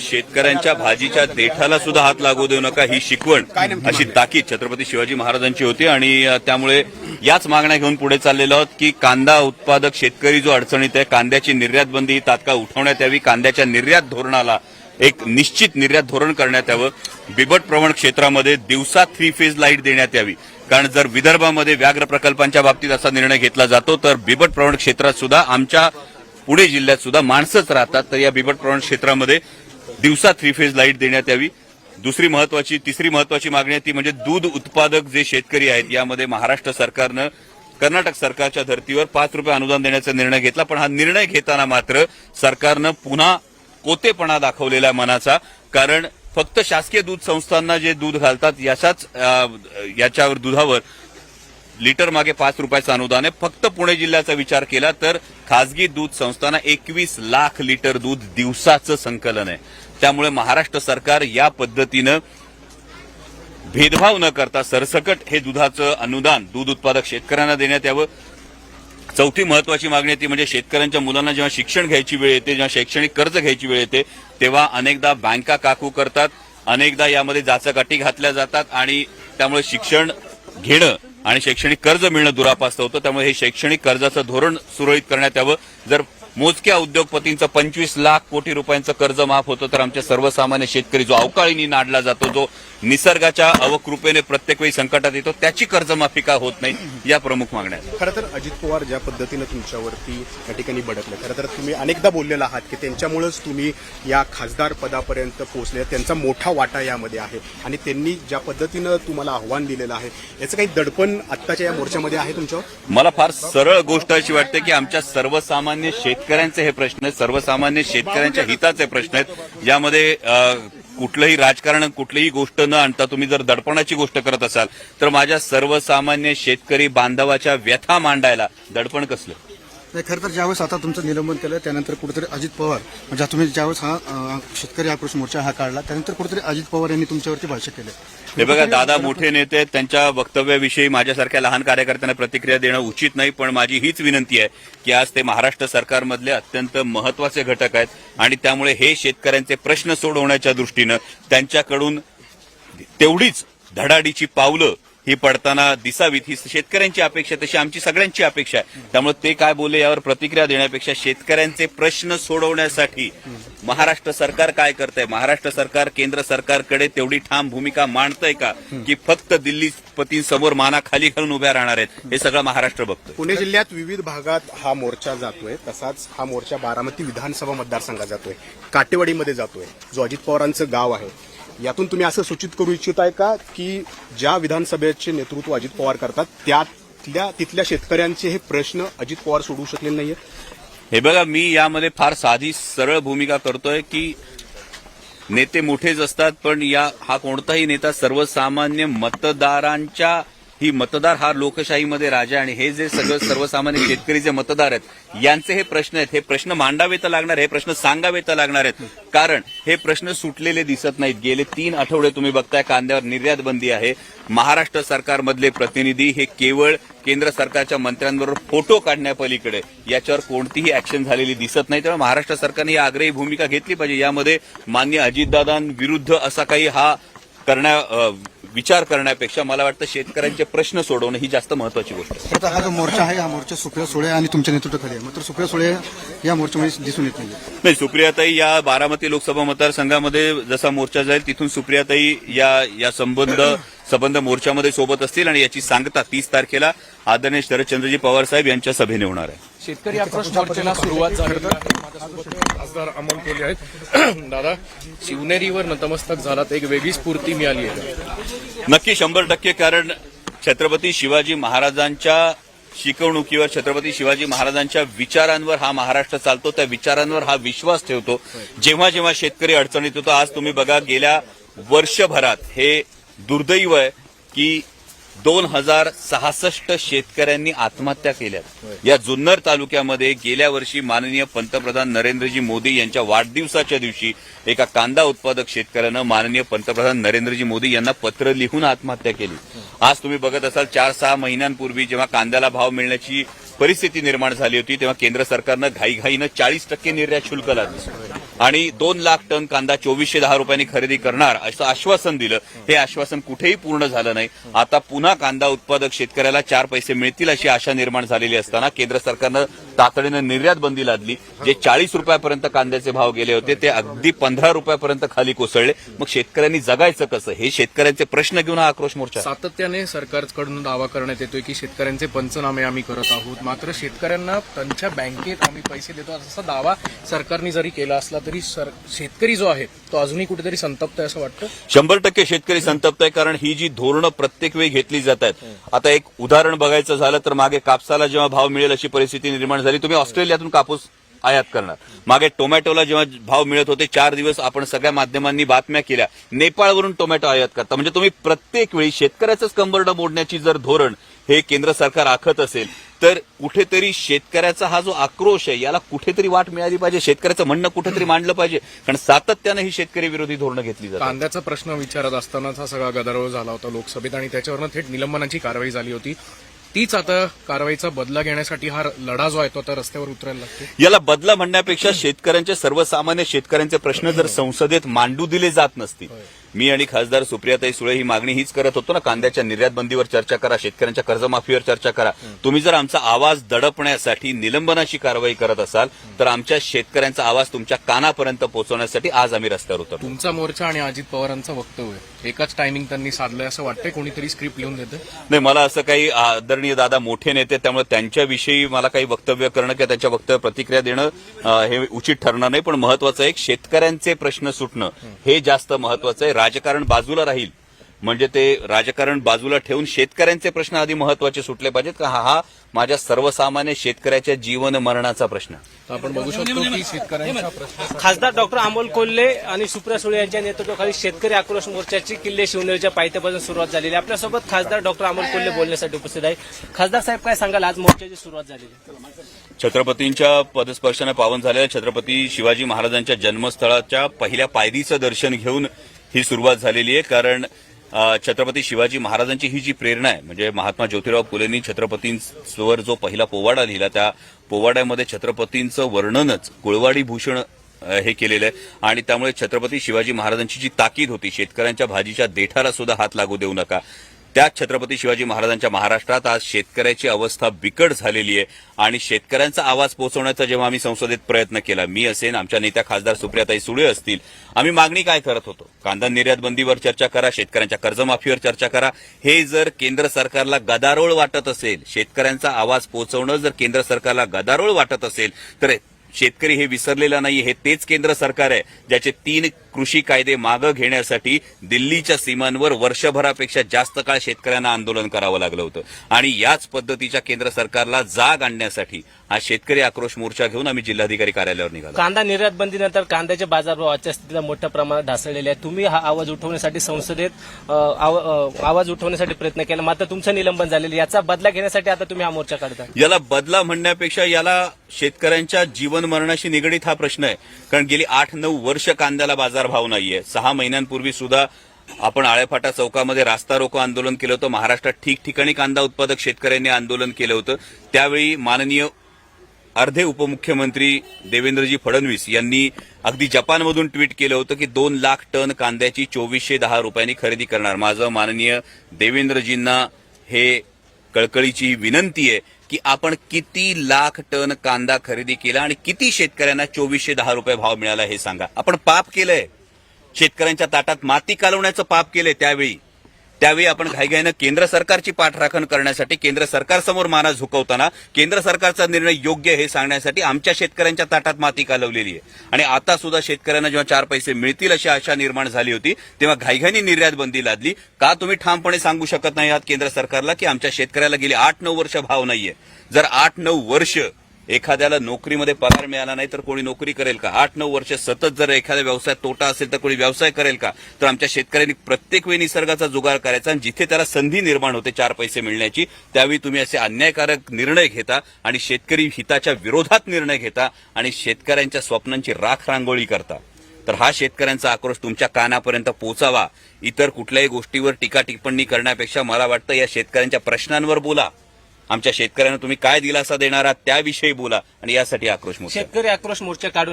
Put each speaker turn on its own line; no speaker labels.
शेतकऱ्यांच्या भाजीच्या देठाला सुद्धा हात लागू देऊ नका ही शिकवण. अशी ताकीद छत्रपती शिवाजी महाराजांची होती आणि त्यामुळे याच मागण्या घेऊन पुढे चाललेलो आहोत की कांदा उत्पादक शेतकरी जो अडचणीत आहे कांद्याची निर्यात बंदी ही तात्काळ उठवण्यात यावी. कांद्याच्या निर्यात धोरणाला एक निश्चित निर्यात धोरण करण्यात यावं. बिबट प्रवण क्षेत्रामध्ये दिवसा थ्री फेज लाइट देण्यात यावी. कारण जर विदर्भामध्ये व्याघ्र प्रकल्पांच्या बाबतीत असा निर्णय घेतला जातो तर बिबट प्रवण क्षेत्रात सुद्धा आमच्या पुणे जिल्ह्यात सुद्धा माणसंच राहतात. तर या बिबट प्रवण क्षेत्रामध्ये दिवसा थ्री फेज लाइट देण्यात यावी. दुसरी महत्वाची तिसरी महत्वाची मागणी आहे ती म्हणजे दूध उत्पादक जे शेतकरी आहेत यामध्ये महाराष्ट्र सरकारनं कर्नाटक सरकारच्या धर्तीवर पाच रुपये अनुदान देण्याचा निर्णय घेतला. पण हा निर्णय घेताना मात्र सरकारनं पुन्हा कोतेपणा दाखवलेला मनाचा. कारण फक्त शासकीय दूध संस्थांना जे दूध घालतात याच्याच याच्यावर दुधावर लिटर मागे पाच रुपयाचं अनुदान आहे. फक्त पुणे जिल्ह्याचा विचार केला तर खासगी दूध संस्थांना एकवीस लाख लिटर दूध दिवसाचं संकलन आहे. त्यामुळे महाराष्ट्र सरकार या पद्धतीनं भेदभाव न करता सरसकट हे दुधाचं अनुदान दूध उत्पादक शेतकऱ्यांना देण्यात यावं. चौथी महत्वाची मागणी ती म्हणजे शेतकऱ्यांच्या मुलांना जेव्हा शिक्षण घ्यायची वेळ येते जेव्हा शैक्षणिक कर्ज घ्यायची वेळ येते तेव्हा अनेकदा बँका काकू करतात अनेकदा यामध्ये जाचकाठी घातल्या जातात आणि त्यामुळे शिक्षण घेणं आणि शैक्षणिक कर्ज मिळणं दुरापास्त होतं त्यामुळे हे शैक्षणिक कर्जाचं धोरण सुरळीत करण्यात यावं. जर मोजक्या उद्योगपतींचं पंचवीस लाख कोटी रुपयांचं कर्ज माफ होतं तर आमच्या सर्वसामान्य शेतकरी जो अवकाळीने नाडला जातो जो निसर्गाच्या अवकृपेने प्रत्येक वेळी संकटात येतो त्याची कर्जमाफी का होत नाही? या प्रमुख मागण्या आहेत.
खरं तर अजित पवार ज्या पद्धतीनं तुमच्यावरती या ठिकाणी भडकले खरं तर तुम्ही अनेकदा बोललेला आहात की त्यांच्यामुळेच तुम्ही या खासदार पदापर्यंत पोहोचले त्यांचा मोठा वाटा यामध्ये आहे. आणि त्यांनी ज्या पद्धतीनं तुम्हाला आव्हान दिलेलं आहे याचं काही दडपण आत्ताच्या या मोर्चामध्ये आहे तुमच्यावर?
मला फार सरळ गोष्ट अशी वाटते की आमच्या सर्वसामान्य शेतकऱ्यांचे हे प्रश्न आहेत सर्वसामान्य शेतकऱ्यांच्या हिताचे प्रश्न आहेत. यामध्ये कुठलंही राजकारण कुठलीही गोष्ट न आणता तुम्ही जर दडपणाची गोष्ट करत असाल तर माझ्या सर्वसामान्य शेतकरी बांधवाच्या व्यथा मांडायला दडपण कसलं?
नाही खरं तर ज्यावेळेस आता तुमचं निलंबन केलं त्यानंतर कुठेतरी अजित पवार म्हणजे तुम्ही ज्यावेळेस हा अं, शेतकरी आक्रोश मोर्चा हा काढला त्यानंतर कुठेतरी अजित पवार यांनी तुमच्यावरती भाष्य केले.
हे बघा दादा मोठे नेते आहेत, त्यांच्या वक्तव्याविषयी माझ्यासारख्या लहान कार्यकर्त्यांना प्रतिक्रिया देणं उचित नाही पण माझी हीच विनंती आहे की आज ते महाराष्ट्र सरकारमधले अत्यंत महत्त्वाचे घटक आहेत आणि त्यामुळे हे शेतकऱ्यांचे प्रश्न सोडवण्याच्या दृष्टीनं त्यांच्याकडून तेवढीच धडाडीची पावलं ही पडताना दिसावीत ही शेतकऱ्यांची अपेक्षा तशी आमची सगळ्यांची अपेक्षा आहे. त्यामुळे ते काय बोलले यावर प्रतिक्रिया देण्यापेक्षा शेतकऱ्यांचे प्रश्न सोडवण्यासाठी महाराष्ट्र सरकार काय करतंय? महाराष्ट्र सरकार केंद्र सरकारकडे तेवढी ठाम भूमिका मांडतंय का? की फक्त दिल्ली पतींसमोर माना खाली घालून उभ्या राहणार आहेत? हे सगळं महाराष्ट्र बघतोय.
पुणे जिल्ह्यात विविध भागात हा मोर्चा जातोय. तसाच हा मोर्चा बारामती विधानसभा मतदारसंघात जातोय. काटेवाडीमध्ये जातोय. जो अजित पवारांचं गाव आहे. यातून तुम्ही असं सूचित करू इच्छित आहे का की ज्या विधानसभेचे नेतृत्व अजित पवार करतात त्यातल्या तिथल्या शेतकऱ्यांचे हे प्रश्न अजित पवार सोडवू शकलेले नाहीये?
हे बघा मी यामध्ये फार साधी सरळ भूमिका करतोय की नेते मोठेच असतात पण या हा कोणताही नेता सर्वसामान्य मतदारांच्या ही मतदार हा लोकशाहीमध्ये राजा आणि हे जे सगळं सर्वसामान्य शेतकरी जे मतदार आहेत यांचे हे प्रश्न आहेत हे प्रश्न मांडावे तर लागणार हे प्रश्न सांगावे तर लागणार आहेत. कारण हे प्रश्न सुटलेले दिसत नाहीत. गेले तीन आठवडे तुम्ही बघताय कांद्यावर निर्यात बंदी आहे. महाराष्ट्र सरकारमधले प्रतिनिधी हे केवळ केंद्र सरकारच्या मंत्र्यांबरोबर फोटो काढण्यापलीकडे. याच्यावर कोणतीही ऍक्शन झालेली दिसत नाही. त्यामुळे महाराष्ट्र सरकारने ही आग्रही भूमिका घेतली पाहिजे. यामध्ये मान्य अजितदादांविरुद्ध असा काही हा करण्या विचार करण्यापेक्षा मला वाटतं शेतकऱ्यांचे प्रश्न सोडवणं ही जास्त महत्वाची गोष्ट आहे.
हा जो मोर्चा आहे हा मोर्चा सुप्रिया सुळे आणि तुमच्या नेतृत्वाखाली आहे. मात्र सुप्रिया सुळे या मोर्चामध्ये दिसून येत नाही
नाही सुप्रियाताई या बारामती लोकसभा मतदारसंघामध्ये जसा मोर्चा जाईल तिथून सुप्रियाताई या या संबंध संबंध मोर्चामध्ये सोबत असतील आणि याची सांगता तीस तारखेला आदरणीय शरदचंद्रजी पवार साहेब यांच्या सभेने होणार आहे.
शेतकरी आक्रोश मोर्चाला सुरुवात झाली. खासदार अमोल कोल्हे आहेत. दादा शिवनेरीवर नतमस्तक झालात. एक वेगळी स्फूर्ती मिळाली आहे.
नक्की शंभर टक्के कारण छत्रपती शिवाजी महाराजांच्या शिकवणुकीवर छत्रपती शिवाजी महाराजांच्या विचारांवर हा महाराष्ट्र चालतो त्या विचारांवर हा विश्वास ठेवतो. जेव्हा जेव्हा शेतकरी अडचणीत होतो आज तुम्ही बघा गेल्या वर्षभरात हे दुर्दैव आहे की दोन हजार सहासष्ट शेतकऱ्यांनी आत्महत्या केल्यात. या जुन्नर तालुक्यामध्ये गेल्या वर्षी माननीय पंतप्रधान नरेंद्रजी मोदी यांच्या वाढदिवसाच्या दिवशी एका कांदा उत्पादक शेतकऱ्यानं माननीय पंतप्रधान नरेंद्रजी मोदी यांना पत्र लिहून आत्महत्या केली. आज तुम्ही बघत असाल चार सहा महिन्यांपूर्वी जेव्हा कांद्याला भाव मिळण्याची परिस्थिती निर्माण झाली होती तेव्हा केंद्र सरकारनं घाईघाईनं चाळीस टक्के निर्यात शुल्क लादलं. आणि दोन लाख टन कांदा चोवीसशे दहा रुपयांनी खरेदी करणार असं आश्वासन दिलं. हे आश्वासन कुठेही पूर्ण झालं नाही. आता पुन्हा कांदा उत्पादक शेतकऱ्याला चार पैसे मिळतील अशी आशा निर्माण झालेली असताना केंद्र सरकारनं तातडीनं निर्यात बंदी लादली. जे चाळीस रुपयापर्यंत कांद्याचे भाव गेले होते ते अगदी पंधरा रुपयापर्यंत खाली कोसळले. मग शेतकऱ्यांनी जगायचं कसं? हे शेतकऱ्यांचे प्रश्न घेऊन हा आक्रोश मोर्चा.
सातत्याने सरकारकडून दावा करण्यात येतोय की शेतकऱ्यांचे पंचनामे आम्ही करत आहोत. मात्र शेतकऱ्यांना त्यांच्या बँकेत आम्ही पैसे देतो असा दावा सरकारने जरी केला असला तरी शेतकरी जो आहे तो अजूनही कुठेतरी संतप्त आहे असं वाटतं?
शंभर टक्के शेतकरी संतप्त आहे कारण ही जी धोरणं प्रत्येक वेळी घेतली जात आहेत. आता एक उदाहरण बघायचं झालं तर मागे कापसाला जेव्हा भाव मिळेल अशी परिस्थिती निर्माण झाली तुम्ही ऑस्ट्रेलियातून कापूस आयात करणार. मागे टोमॅटोला जेव्हा भाव मिळत होते चार दिवस आपण सगळ्या माध्यमांनी बातम्या केल्या. नेपाळवरून टोमॅटो आयात करता. म्हणजे तुम्ही प्रत्येक वेळी शेतकऱ्याचंच कंबरडं मोडण्याची जर धोरण हे केंद्र सरकार आखत असेल तर कुठेतरी शेतकऱ्याचा हा जो आक्रोश आहे याला कुठेतरी वाट मिळाली पाहिजे. शेतकऱ्याचं म्हणणं कुठेतरी मांडलं पाहिजे. कारण सातत्यानं ही शेतकरी विरोधी धोरणं घेतली जातात.
कांद्याचा प्रश्न विचारत असतानाच हा सगळा गदारोळ झाला होता लोकसभेत आणि त्याच्यावरनं थेट निलंबनाची कारवाई झाली होती. तीच आता कारवाईचा बदला घेण्यासाठी हा लढा जो आहे तो आता रस्त्यावर उतरायला लागतो
याला बदला म्हणण्यापेक्षा शेतकऱ्यांचे सर्वसामान्य शेतकऱ्यांचे प्रश्न जर संसदेत मांडू दिले जात नसतील मी आणि खासदार सुप्रियाताई सुळे ही मागणी हीच करत होतो ना कांद्याच्या निर्यात बंदीवर चर्चा करा शेतकऱ्यांच्या कर्जमाफीवर चर्चा करा. तुम्ही जर आमचा आवाज दडपण्यासाठी निलंबनाची कारवाई करत असाल तर आमच्या शेतकऱ्यांचा आवाज तुमच्या कानापर्यंत पोहोचवण्यासाठी आज आम्ही रस्त्यावर उतरतो
तुमचा मोर्चा आणि अजित पवारांचं वक्तव्य एकाच टायमिंग त्यांनी साधलंय असं वाटतंय कोणीतरी स्क्रिप्ट लिहून देतं
नाही मला असं काही आदरणीय दादा मोठे नेते त्यामुळे त्यांच्याविषयी मला काही वक्तव्य करणं किंवा त्यांच्या वक्तव्य प्रतिक्रिया देणं हे उचित ठरणार नाही पण महत्वाचं एक शेतकऱ्यांचे प्रश्न सुटणं हे जास्त महत्वाचं आहे. राजकारण बाजूला राहील म्हणजे ते राजकारण बाजूला ठेवून शेतकऱ्यांचे प्रश्न आधी महत्त्वाचे सुटले पाहिजेत का? हा हा माझ्या सर्वसामान्य शेतकऱ्याच्या जीवन मरणाचा प्रश्न.
आपण बघू शकतो की शेतकऱ्यांचा प्रश्न
खासदार डॉक्टर अमोल कोल्हे आणि सुप्रिया सुळे यांच्या नेतृत्वाखाली शेतकरी आक्रोश मोर्चाची किल्ले शिवनेरीच्या पायथ्यापासून सुरुवात झालेली आहे. आपल्यासोबत खासदार डॉक्टर अमोल कोल्हे बोलण्यासाठी उपस्थित आहे. खासदार साहेब काय सांगाल? आज मोर्चाची सुरुवात झालेली
छत्रपतींच्या पदस्पर्शाने पावन झालेल्या छत्रपती शिवाजी महाराजांच्या जन्मस्थळाच्या पहिल्या पायरीचं दर्शन घेऊन ही सुरुवात झालेली आहे कारण छत्रपती शिवाजी महाराजांची ही जी प्रेरणा आहे म्हणजे महात्मा ज्योतिराव फुलेंनी छत्रपतींवर जो पहिला पोवाडा लिहिला त्या पोवाड्यामध्ये छत्रपतींचं वर्णनच कुळवाडी भूषण हे केलेलं आहे. आणि त्यामुळे छत्रपती शिवाजी महाराजांची जी ताकीद होती शेतकऱ्यांच्या भाजीच्या देठाला सुद्धा हात लागू देऊ नका. त्याच छत्रपती शिवाजी महाराजांच्या महाराष्ट्रात आज शेतकऱ्याची अवस्था बिकट झालेली आहे आणि शेतकऱ्यांचा आवाज पोहोचवण्याचा जेव्हा आम्ही संसदेत प्रयत्न केला मी असेन आमच्या नेत्या खासदार सुप्रियाताई सुळे असतील आम्ही मागणी काय करत होतो? कांदा निर्यात बंदीवर चर्चा करा शेतकऱ्यांच्या कर्जमाफीवर चर्चा करा. हे जर केंद्र सरकारला गदारोळ वाटत असेल शेतकऱ्यांचा आवाज पोहोचवणं जर केंद्र सरकारला गदारोळ वाटत असेल तर शेतकरी हे विसरलेला नाही हे तेच केंद्र सरकार आहे ज्याचे तीन कृषी कायदे मागं घेण्यासाठी दिल्लीच्या सीमांवर वर्षभरापेक्षा जास्त काळ शेतकऱ्यांना आंदोलन करावं लागलं होतं. आणि याच पद्धतीच्या केंद्र सरकारला जाग आणण्यासाठी हा शेतकरी आक्रोश मोर्चा घेऊन आम्ही जिल्हाधिकारी कार्यालयावर निघालो.
कांदा निर्यात बंदीनंतर कांद्याचे बाजारभाव आजच्या स्थितीला मोठ्या प्रमाणात ढासळलेले आहेत. तुम्ही हा आवाज उठवण्यासाठी संसदेत आवाज उठवण्यासाठी प्रयत्न केला. मात्र तुमचं निलंबन झालेलं आहे. याचा बदला घेण्यासाठी आता तुम्ही हा मोर्चा काढता.
याला बदला म्हणण्यापेक्षा याला शेतकऱ्यांच्या जीवन मरणाशी निगडीत हा प्रश्न आहे. कारण गेली आठ नऊ वर्ष कांद्याला बाजारभाव नाहीये. सहा महिन्यांपूर्वी सुद्धा आपण आळेफाटा चौकामध्ये रास्ता रोको आंदोलन केलं होतं. महाराष्ट्रात ठिकठिकाणी कांदा उत्पादक शेतकऱ्यांनी आंदोलन केलं होतं. त्यावेळी माननीय अर्धे उपमुख्यमंत्री देवेंद्रजी फडणवीस यांनी अगदी जपानमधून ट्विट केलं होतं की दोन लाख टन कांद्याची चोवीसशे दहा रुपयांनी खरेदी करणार. माझं माननीय देवेंद्रजींना हे कळकळीची विनंती आहे की आपण किती लाख टन कांदा खरेदी केला आणि किती शेतकऱ्यांना चोवीसशे दहा रुपये भाव मिळाला हे सांगा. आपण पाप केलंय. शेतकऱ्यांच्या ताटात माती कालवण्याचं पाप केले त्यावेळी. त्यावेळी आपण घाईघाईनं केंद्र सरकारची पाठराखण करण्यासाठी केंद्र सरकारसमोर माना झुकवताना केंद्र सरकारचा निर्णय योग्य हे सांगण्यासाठी आमच्या शेतकऱ्यांच्या ताटात माती कालवलेली आहे. आणि आता सुद्धा शेतकऱ्यांना जेव्हा चार पैसे मिळतील अशी आशा निर्माण झाली होती तेव्हा घाईघाईनी निर्यात बंदी लादली. का तुम्ही ठामपणे सांगू शकत नाही आहात केंद्र सरकारला की आमच्या शेतकऱ्याला गेली आठ नऊ वर्ष भाव नाहीये. जर आठ नऊ वर्ष एखाद्याला नोकरीमध्ये पगार मिळाला नाही तर कोणी नोकरी करेल का? आठ नऊ वर्ष सतत जर एखाद्या व्यवसायात तोटा असेल तर कोणी व्यवसाय करेल का? तर आमच्या शेतकऱ्यांनी प्रत्येक वेळी निसर्गाचा जुगार करायचा आणि जिथे त्याला संधी निर्माण होते चार पैसे मिळण्याची त्यावेळी तुम्ही असे अन्यायकारक निर्णय घेता आणि शेतकरी हिताच्या विरोधात निर्णय घेता आणि शेतकऱ्यांच्या स्वप्नांची राख रांगोळी करता. तर हा शेतकऱ्यांचा आक्रोश तुमच्या कानापर्यंत पोहोचावा इतर कुठल्याही गोष्टीवर टीका टिप्पणी करण्यापेक्षा मला वाटतं या शेतकऱ्यांच्या प्रश्नांवर बोला. आमच्या शेतकऱ्यांना तुम्ही काय दिलासा देणार आहात त्याविषयी बोला आणि यासाठी आक्रोश मोर्चा.
शेतकरी आक्रोश मोर्चा काढून